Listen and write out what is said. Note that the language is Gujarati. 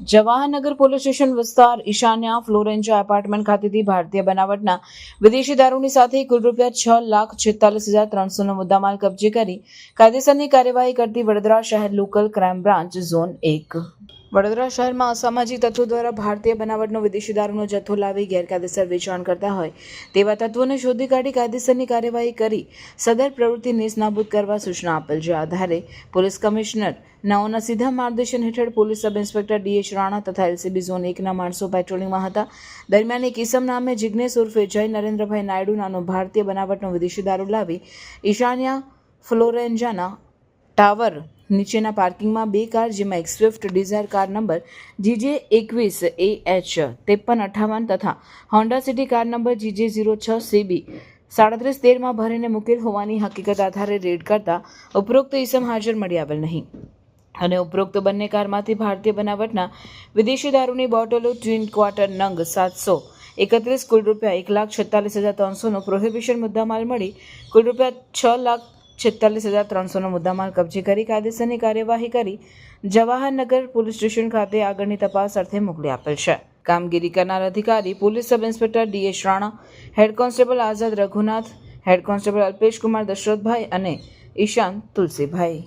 જવાહરનગર પોલીસ સ્ટેશન વિસ્તાર ઈશાન્યા ફ્લોરેન્જા એપાર્ટમેન્ટ ખાતેથી ભારતીય બનાવટના વિદેશી દારૂની સાથે કુલ રૂપિયા છ લાખ છેતાલીસ હજાર ત્રણસોનો મુદ્દામાલ કબજે કરી કાયદેસરની કાર્યવાહી કરતી વડોદરા શહેર લોકલ ક્રાઇમ બ્રાન્ચ ઝોન એક. વડોદરા શહેરમાં અસામાજિક તત્વો દ્વારા ભારતીય બનાવટનો વિદેશી દારૂનો જથ્થો લાવી ગેરકાયદેસર વેચાણ કરતા હોય તેવા તત્વોને શોધી કાઢી કાયદેસરની કાર્યવાહી કરી સદર પ્રવૃત્તિ નેસ્તનાબૂદ કરવા સૂચના આપેલ જે આધારે પોલીસ કમિશનર નાઓના સીધા માર્ગદર્શન હેઠળ police sub inspector DH Rana તથા એલસીબી ઝોન એકના માણસો પેટ્રોલિંગમાં હતા. દરમિયાન એક ઇસમ નામે જિજ્ઞેશ ઉર્ફે જય નરેન્દ્રભાઈ નાયડુ નાનો ભારતીય બનાવટનો વિદેશી દારૂ લાવી ઈશાન્યા ફ્લોરેન્જાના ટાવર નીચેના પાર્કિંગમાં બે કાર, જેમાં એક Swift Dzire car number GJ એકવીસ એ એચ ત્રેપન અઠ્ઠાવન તથા Honda City car number GJ zero છ સીબી સાડત્રીસ તેરમાં ભરીને મૂકેલ હોવાની હકીકત આધારે રેડ કરતા ઉપરોક્ત ઈસમ હાજર મળી આવેલ નહીં. અને ઉપરોક્ત બંને કારમાંથી ભારતીય બનાવટના વિદેશી દારૂની બોટલો ટ્વિન ક્વાર્ટર નંગ સાતસો એકત્રીસ, કુલ રૂપિયા એક લાખ છેતાલીસ હજાર ત્રણસોનો પ્રોહિબિશન મુદ્દામાલ મળી. કુલ રૂપિયા છ લાખ છેતાલીસ હજાર ત્રણસોનો મુદ્દામાલ કબજે કરી કાયદેસરની કાર્યવાહી કરી જવાહરનગર પોલીસ સ્ટેશન ખાતે આગળની તપાસ અર્થે મોકલી આપેલ છે. કામગીરી કરનાર અધિકારી police sub inspector DH Rana, head constable Azad Raghunath, head constable Alpesh Kumar Dashrathbhai અને ઈશાન તુલસીભાઈ.